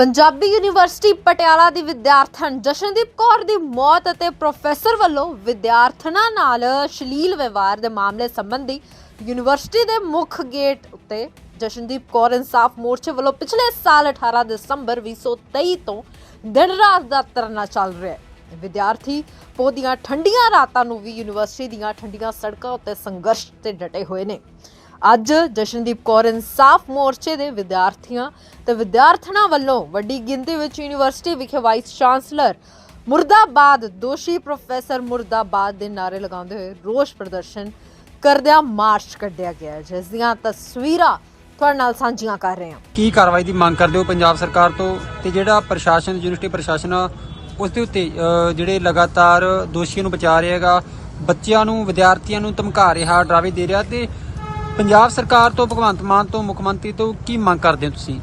Punjabi university Patiala ਦੀ ਵਿਦਿਆਰਥਣ ਜਸ਼ਨਦੀਪ ਕੌਰ ਦੀ ਮੌਤ ਅਤੇ ਪ੍ਰੋਫੈਸਰ ਵੱਲੋਂ ਵਿਦਿਆਰਥਣਾਂ ਨਾਲ ਸ਼ਲੀਲ ਵਿਵਹਾਰ ਦੇ ਮਾਮਲੇ ਸੰਬੰਧੀ ਯੂਨੀਵਰਸਿਟੀ ਦੇ ਮੁੱਖ ਗੇਟ ਉੱਤੇ ਜਸ਼ਨਦੀਪ ਕੌਰ ਇਨਸਾਫ ਮੋਰਚੇ ਵੱਲੋਂ ਪਿਛਲੇ ਸਾਲ 18 ਦਸੰਬਰ 2023 ਤੋਂ ਦਿਨ ਰਾਤ ਦਾ ਧਰਨਾ ਚੱਲ ਰਿਹਾ ਹੈ। ਵਿਦਿਆਰਥੀ ਪੋਦੀਆਂ ਠੰਡੀਆਂ ਰਾਤਾਂ ਨੂੰ ਵੀ ਯੂਨੀਵਰਸਿਟੀ ਦੀਆਂ ਠੰਡੀਆਂ ਸੜਕਾਂ ਉੱਤੇ ਸੰਘਰਸ਼ ਤੇ ਡਟੇ ਹੋਏ ਨੇ। ਅੱਜ ਜਸ਼ਨਦੀਪ ਕੌਰ ਇਨਸਾਫ ਮੋਰਚੇ ਦੇ ਵਿਦਿਆਰਥੀਆਂ ਤੇ ਵਿਦਿਆਰਥਣਾਂ ਵੱਲੋਂ ਵੱਡੀ ਗਿਣਤੀ ਵਿੱਚ ਯੂਨੀਵਰਸਿਟੀ ਵਿਖੇ ਵਾਈਸ ਚਾਂਸਲਰ ਮੁਰਦਾਬਾਦ ਦੋਸ਼ੀ ਪ੍ਰੋਫੈਸਰ ਮੁਰਦਾਬਾਦ ਦੇ ਨਾਰੇ ਲਗਾਉਂਦੇ ਹੋਏ ਰੋਸ ਪ੍ਰਦਰਸ਼ਨ ਕਰਦਿਆਂ ਮਾਰਚ ਕੱਢਿਆ ਗਿਆ ਜਿਸ ਦੀਆਂ ਤਸਵੀਰਾਂ ਤੁਹਾਡੇ ਨਾਲ ਸਾਂਝੀਆਂ ਕਰ ਰਹੇ ਹਾਂ। ਕੀ ਕਾਰਵਾਈ ਦੀ ਮੰਗ ਕਰਦੇ ਹੋ ਪੰਜਾਬ ਸਰਕਾਰ ਤੋਂ? ਤੇ ਜਿਹੜਾ ਪ੍ਰਸ਼ਾਸਨ ਯੂਨੀਵਰਸਿਟੀ ਪ੍ਰਸ਼ਾਸਨ ਆ, ਉਸ ਦੇ ਉੱਤੇ ਅ, ਜਿਹੜੇ ਲਗਾਤਾਰ ਦੋਸ਼ੀਆਂ ਨੂੰ ਬਚਾ ਰਿਹਾ ਹੈਗਾ ਬੱਚਿਆਂ ਨੂੰ ਵਿਦਿਆਰਥੀਆਂ ਨੂੰ ਧਮਕਾ ਰਿਹਾ ਡਰਾਵੇ ਦੇ ਰਿਹਾ ਤੇ ਪੰਜਾਬ ਸਰਕਾਰ ਤੋਂ ਭਗਵੰਤ ਮਾਨ ਤੋਂ ਮੁੱਖ ਮੰਤਰੀ ਤੋਂ ਕੀ ਮੰਗ ਕਰਦੇ ਹੋ ਤੁਸੀਂ?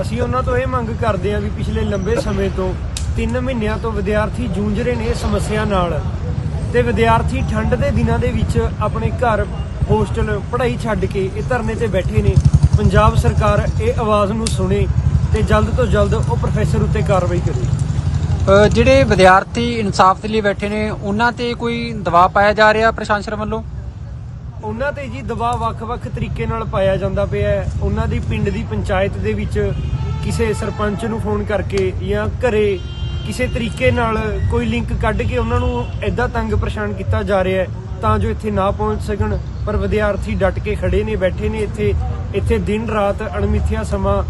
ਅਸੀਂ ਉਹਨਾਂ ਤੋਂ ਇਹ ਮੰਗ ਕਰਦੇ ਹਾਂ ਵੀ ਪਿਛਲੇ ਲੰਬੇ ਸਮੇਂ ਤੋਂ 3 ਮਹੀਨਿਆਂ ਤੋਂ ਵਿਦਿਆਰਥੀ ਜੂਝ ਰਹੇ ਨੇ ਇਸ ਸਮੱਸਿਆ ਨਾਲ ਤੇ ਵਿਦਿਆਰਥੀ ਠੰਡ ਦੇ ਦਿਨਾਂ ਦੇ ਵਿੱਚ ਆਪਣੇ ਘਰ ਹੋਸਟਲ ਪੜ੍ਹਾਈ ਛੱਡ ਕੇ ਇਹ ਧਰਨੇ ਤੇ ਬੈਠੇ ਨੇ। ਪੰਜਾਬ ਸਰਕਾਰ ਇਹ ਆਵਾਜ਼ ਨੂੰ ਸੁਣੇ ਤੇ ਜਲਦ ਤੋਂ ਜਲਦ ਉਹ ਪ੍ਰੋਫੈਸਰ ਉੱਤੇ ਕਾਰਵਾਈ ਕਰੇ। ਜਿਹੜੇ ਵਿਦਿਆਰਥੀ ਇਨਸਾਫ ਦੇ ਲਈ ਬੈਠੇ ਨੇ ਉਹਨਾਂ ਤੇ ਕੋਈ ਦਬਾਅ ਪਾਇਆ ਜਾ ਰਿਹਾ ਪ੍ਰਸ਼ਾਸਨ ਵੱਲੋਂ? ਉਹਨਾਂ ਤੇ ਜੀ ਦਬਾਅ ਵੱਖ-ਵੱਖ ਤਰੀਕੇ ਨਾਲ ਪਾਇਆ ਜਾਂਦਾ ਪਿਆ ਹੈ। ਉਹਨਾਂ ਦੀ ਪਿੰਡ ਦੀ ਪੰਚਾਇਤ ਦੇ ਵਿੱਚ ਕਿਸੇ ਸਰਪੰਚ ਨੂੰ ਫੋਨ ਕਰਕੇ ਜਾਂ ਘਰੇ ਕਿਸੇ ਤਰੀਕੇ ਨਾਲ ਕੋਈ ਲਿੰਕ ਕੱਢ ਕੇ ਉਹਨਾਂ ਨੂੰ ਐਦਾਂ ਤੰਗ ਪਰੇਸ਼ਾਨ ਕੀਤਾ ਜਾ ਰਿਹਾ ਹੈ, ਤਾਂ ਜੋ ਇੱਥੇ ਨਾ ਪਹੁੰਚ ਸਕਣ। ਪਰ ਵਿਦਿਆਰਥੀ ਡਟ ਕੇ ਖੜੇ ਨੇ, ਬੈਠੇ ਨੇ ਇੱਥੇ। ਇੱਥੇ ਦਿਨ ਰਾਤ ਅਣਮਿੱਥਿਆ ਸਮਾਂ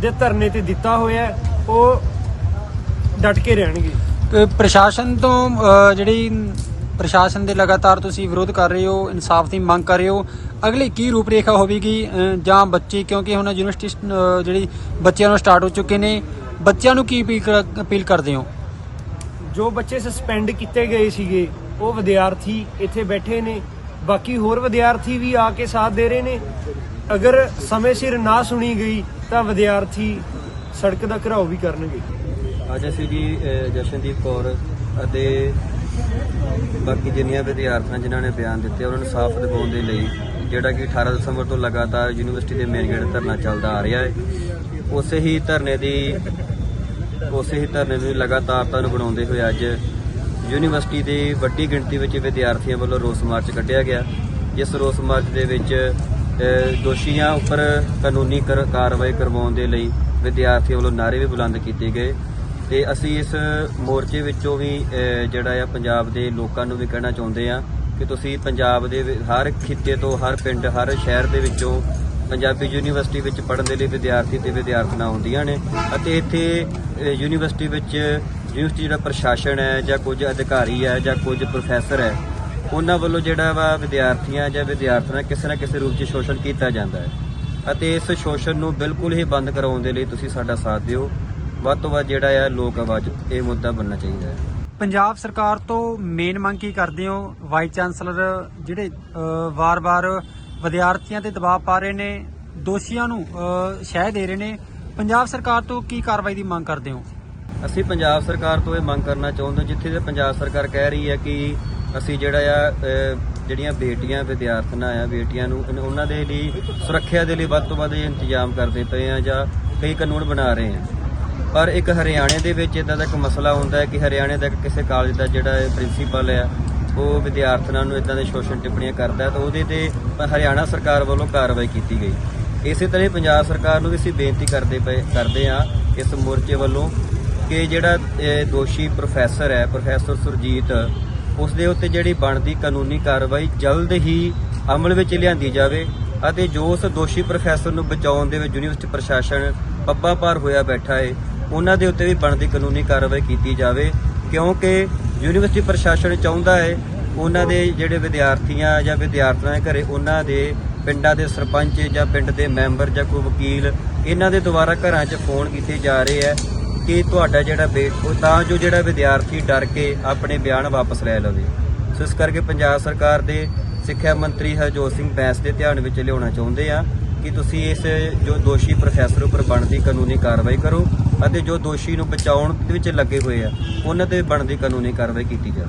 ਦੇ ਧਰਨੇ ਤੇ ਦਿੱਤਾ ਹੋਇਆ ਉਹ ਡਟ ਕੇ ਰਹਿਣਗੇ। ਪ੍ਰਸ਼ਾਸਨ ਤੋਂ ਜਿਹੜੀ ਪ੍ਰਸ਼ਾਸਨ ਦੇ ਲਗਾਤਾਰ ਤੁਸੀਂ ਵਿਰੋਧ ਕਰ ਰਹੇ ਹੋ ਇਨਸਾਫ ਦੀ ਮੰਗ ਕਰ ਰਹੇ ਹੋ ਅਗਲੀ ਕੀ ਰੂਪਰੇਖਾ ਹੋਵੇਗੀ ਜਾਂ ਬੱਚੇ ਕਿਉਂਕਿ ਹੁਣ ਯੂਨੀਵਰਸਿਟੀ ਜਿਹੜੀ ਬੱਚਿਆਂ ਨੂੰ ਸਟਾਰਟ ਹੋ ਚੁੱਕੇ ਨੇ ਬੱਚਿਆਂ ਨੂੰ ਕੀ ਅਪੀਲ ਕਰ- ਅਪੀਲ ਕਰਦੇ ਹੋ? ਜੋ ਬੱਚੇ ਸਸਪੈਂਡ ਕੀਤੇ ਗਏ ਸੀਗੇ ਉਹ ਵਿਦਿਆਰਥੀ ਇੱਥੇ ਬੈਠੇ ਨੇ ਬਾਕੀ ਹੋਰ ਵਿਦਿਆਰਥੀ ਵੀ ਆ ਕੇ ਸਾਥ ਦੇ ਰਹੇ ਨੇ। ਅਗਰ ਸਮੇਂ ਸਿਰ ਨਾ ਸੁਣੀ ਗਈ ਤਾਂ ਵਿਦਿਆਰਥੀ ਸੜਕ ਦਾ ਘਰਾਓ ਵੀ ਕਰਨਗੇ। ਅੱਜ ਅਸੀਂ ਜੀ ਅਹ, ਜਸ਼ਨਦੀਪ ਕੌਰ ਅਤੇ ਬਾਕੀ ਜਿੰਨੀਆਂ ਵਿਦਿਆਰਥੀਆਂ ਜਿਨ੍ਹਾਂ ਨੇ ਬਿਆਨ ਦਿੱਤੇ, ਉਹਨਾਂ ਨੂੰ ਸਾਫ਼ ਦਿਵਾਉਣ ਦੇ ਲਈ ਜਿਹੜਾ ਕਿ 18 ਦਸੰਬਰ ਤੋਂ ਲਗਾਤਾਰ ਯੂਨੀਵਰਸਿਟੀ ਦੇ ਮੇਨ ਗੇਟ ਧਰਨਾ ਚੱਲਦਾ ਆ ਰਿਹਾ ਹੈ। ਉਸੇ ਹੀ ਧਰਨੇ ਦੀ, ਉਸੇ ਹੀ ਧਰਨੇ ਨੂੰ ਲਗਾਤਾਰਤਾ ਨੂੰ ਬਣਾਉਂਦੇ ਹੋਏ ਅੱਜ ਯੂਨੀਵਰਸਿਟੀ ਦੀ ਵੱਡੀ ਗਿਣਤੀ ਵਿੱਚ ਵਿਦਿਆਰਥੀਆਂ ਵੱਲੋਂ ਰੋਸ ਮਾਰਚ ਕੱਢਿਆ ਗਿਆ। ਜਿਸ ਰੋਸ ਮਾਰਚ ਦੇ ਵਿੱਚ ਦੋਸ਼ੀਆਂ ਉੱਪਰ ਕਾਨੂੰਨੀ ਕਰ- ਕਾਰਵਾਈ ਕਰਵਾਉਣ ਦੇ ਲਈ ਵਿਦਿਆਰਥੀਆਂ ਵੱਲੋਂ ਨਾਅਰੇ ਵੀ ਬੁਲੰਦ ਕੀਤੇ ਗਏ। ਤੇ ਅਸੀਂ ਇਸ ਮੋਰਚੇ ਵਿੱਚੋਂ ਵੀ ਜਿਹੜਾ ਆ ਪੰਜਾਬ ਦੇ ਲੋਕਾਂ ਨੂੰ ਵੀ ਕਹਿਣਾ ਚਾਹੁੰਦੇ ਆ ਕਿ ਤੁਸੀਂ ਪੰਜਾਬ ਦੇ ਵਿ- ਹਰ ਖਿੱਤੇ ਤੋਂ, ਹਰ ਪਿੰਡ, ਹਰ ਸ਼ਹਿਰ ਦੇ ਵਿੱਚੋਂ ਪੰਜਾਬੀ ਯੂਨੀਵਰਸਿਟੀ ਵਿੱਚ ਪੜ੍ਹਨ ਦੇ ਲਈ ਵਿਦਿਆਰਥੀ ਤੇ ਵਿਦਿਆਰਥਣਾਂ ਆਉਂਦੀਆਂ ਨੇ ਅਤੇ ਇੱਥੇ ਯੂਨੀਵਰਸਿਟੀ ਵਿੱਚ ਯੂਨੀਵਰਸਿਟੀ ਜਿਹੜਾ ਪ੍ਰਸ਼ਾਸਨ ਹੈ ਜਾਂ ਕੁਝ ਅਧਿਕਾਰੀ ਹੈ ਜਾਂ ਕੁਝ ਪ੍ਰੋਫੈਸਰ ਹੈ, ਉਹਨਾਂ ਵੱਲੋਂ ਜਿਹੜਾ ਵਾ ਵਿਦਿਆਰਥੀਆਂ ਜਾਂ ਵਿਦਿਆਰਥਣਾਂ ਕਿਸੇ ਨਾ ਕਿਸੇ ਰੂਪ 'ਚ ਸ਼ੋਸ਼ਣ ਕੀਤਾ ਜਾਂਦਾ ਹੈ। ਅਤੇ ਇਸ ਸ਼ੋਸ਼ਣ ਨੂੰ ਬਿਲਕੁਲ ਹੀ ਬੰਦ ਕਰਾਉਣ ਦੇ ਲਈ ਤੁਸੀਂ ਸਾਡਾ ਸਾਥ ਦਿਓ। ਵੱਧ ਤੋਂ ਵੱਧ ਜਿਹੜਾ ਆ ਲੋਕ ਆਵਾਜ਼ ਇਹ ਮੁੱਦਾ ਬਣਨਾ ਚਾਹੀਦਾ ਹੈ। ਪੰਜਾਬ ਸਰਕਾਰ ਤੋਂ ਮੇਨ ਮੰਗ ਕੀ ਕਰਦੇ ਹੋ? ਵਾਈਸ ਚਾਂਸਲਰ ਜਿਹੜੇ ਵਾਰ-ਵਾਰ ਵਿਦਿਆਰਥੀਆਂ ਤੇ ਦਬਾਅ ਪਾ ਰਹੇ ਨੇ ਦੋਸ਼ੀਆਂ ਨੂੰ ਸ਼ਹਿ ਦੇ ਰਹੇ ਨੇ ਪੰਜਾਬ ਸਰਕਾਰ ਤੋਂ ਕੀ ਕਾਰਵਾਈ ਦੀ ਮੰਗ ਕਰਦੇ ਹੋ? ਅਸੀਂ ਪੰਜਾਬ ਸਰਕਾਰ ਤੋਂ ਇਹ ਮੰਗ ਕਰਨਾ ਚਾਹੁੰਦੇ ਹਾਂ, ਜਿੱਥੇ ਤੇ ਪੰਜਾਬ ਸਰਕਾਰ ਕਹਿ ਰਹੀ ਹੈ ਕਿ ਅਸੀਂ ਜਿਹੜਾ ਆ ਜਿਹੜੀਆਂ ਬੇਟੀਆਂ ਵਿਦਿਆਰਥਣਾਂ ਆ ਬੇਟੀਆਂ ਨੂੰ ਉਹਨਾਂ ਦੇ ਲਈ ਸੁਰੱਖਿਆ ਦੇ ਲਈ ਵੱਧ ਤੋਂ ਵੱਧ ਇੰਤਜ਼ਾਮ ਕਰਦੇ ਪਏ ਆ ਜਾਂ ਕਈ ਕਾਨੂੰਨ ਬਣਾ ਰਹੇ ਆ। ਪਰ ਇੱਕ ਹਰਿਆਣੇ ਦੇ ਵਿੱਚ ਇਦਾਂ ਦਾ ਇੱਕ ਮਸਲਾ ਹੁੰਦਾ ਹੈ ਕਿ ਹਰਿਆਣੇ ਦਾ ਕਿਸੇ ਕਾਲਜ ਦਾ ਜਿਹੜਾ ਪ੍ਰਿੰਸੀਪਲ ਹੈ ਉਹ ਵਿਦਿਆਰਥਣਾਂ ਨੂੰ ਇਦਾਂ ਦੇ ਸ਼ੋਸ਼ਣ ਟਿੱਪਣੀਆਂ ਕਰਦਾ ਹੈ ਤਾਂ ਉਹਦੇ ਤੇ ਹਰਿਆਣਾ ਸਰਕਾਰ ਵੱਲੋਂ ਕਾਰਵਾਈ ਕੀਤੀ ਗਈ। ਇਸੇ ਤਰ੍ਹਾਂ ਹੀ ਪੰਜਾਬ ਸਰਕਾਰ ਨੂੰ ਵੀ ਅਸੀਂ ਬੇਨਤੀ ਕਰਦੇ ਪਏ, ਕਰਦੇ ਆ ਇਸ ਮੋਰਚੇ ਵੱਲੋਂ ਕਿ ਜਿਹੜਾ ਦੋਸ਼ੀ ਪ੍ਰੋਫੈਸਰ ਹੈ ਪ੍ਰੋਫੈਸਰ ਸੁਰਜੀਤ ਉਸ ਦੇ ਉੱਤੇ ਜਿਹੜੀ ਬਣਦੀ ਕਾਨੂੰਨੀ ਕਾਰਵਾਈ ਜਲਦ ਹੀ ਅਮਲ ਵਿੱਚ ਲਿਆਂਦੀ ਜਾਵੇ ਅਤੇ ਜੋ ਉਸ ਦੋਸ਼ੀ ਪ੍ਰੋਫੈਸਰ ਨੂੰ ਬਚਾਉਣ ਦੇ ਵਿੱਚ ਯੂਨੀਵਰਸਿਟੀ ਪ੍ਰਸ਼ਾਸਨ ਪੱਬਾ ਪਾਰ ਹੋਇਆ ਬੈਠਾ ਹੈ ਉਹਨਾਂ ਦੇ ਉੱਤੇ ਵੀ ਬਣਦੀ ਕਾਨੂੰਨੀ ਕਾਰਵਾਈ ਕੀਤੀ ਜਾਵੇ, ਕਿਉਂਕਿ ਯੂਨੀਵਰਸਿਟੀ ਪ੍ਰਸ਼ਾਸਨ ਚਾਹੁੰਦਾ ਹੈ ਉਹਨਾਂ ਦੇ ਜਿਹੜੇ ਵਿਦਿਆਰਥੀਆਂ ਜਾਂ ਵਿਦਿਆਰਥਣਾਂ ਦੇ ਘਰੇ ਉਹਨਾਂ ਦੇ ਪਿੰਡਾਂ ਦੇ ਸਰਪੰਚ ਜਾਂ ਪਿੰਡ ਦੇ ਮੈਂਬਰ ਜਾਂ ਕੋਈ ਵਕੀਲ ਇਹਨਾਂ ਦੇ ਦੁਆਰਾ ਘਰਾਂ 'ਚ ਫੋਨ ਕੀਤੇ ਜਾ ਰਹੇ ਹੈ ਕਿ ਤੁਹਾਡਾ ਜਿਹੜਾ ਬੇਟ ਉਹ ਤਾਂ ਜੋ ਜਿਹੜਾ ਵਿਦਿਆਰਥੀ ਡਰ ਕੇ ਆਪਣੇ ਬਿਆਨ ਵਾਪਸ ਲੈ ਲਵੇ। ਸੋ ਇਸ ਕਰਕੇ ਪੰਜਾਬ ਸਰਕਾਰ ਦੇ ਸਿੱਖਿਆ ਮੰਤਰੀ ਹਰਜੋਤ ਸਿੰਘ ਬੈਂਸ ਦੇ ਧਿਆਨ ਵਿੱਚ ਲਿਆਉਣਾ ਚਾਹੁੰਦੇ ਆ ਕਿ ਤੁਸੀਂ ਇਸ ਜੋ ਦੋਸ਼ੀ ਪ੍ਰੋਫੈਸਰ ਉੱਪਰ ਬਣਦੀ ਕਾਨੂੰਨੀ ਕਾਰਵਾਈ ਕਰੋ। ਅਤੇ ਜੋ ਦੋਸ਼ੀ ਨੂੰ ਬਚਾਉਣ ਦੇ ਵਿੱਚ ਲੱਗੇ ਹੋਏ ਆ, ਉਹਨਾਂ ਤੇ ਬਣਦੀ ਕਾਨੂੰਨੀ ਕਾਰਵਾਈ ਕੀਤੀ ਜਾਵੇ।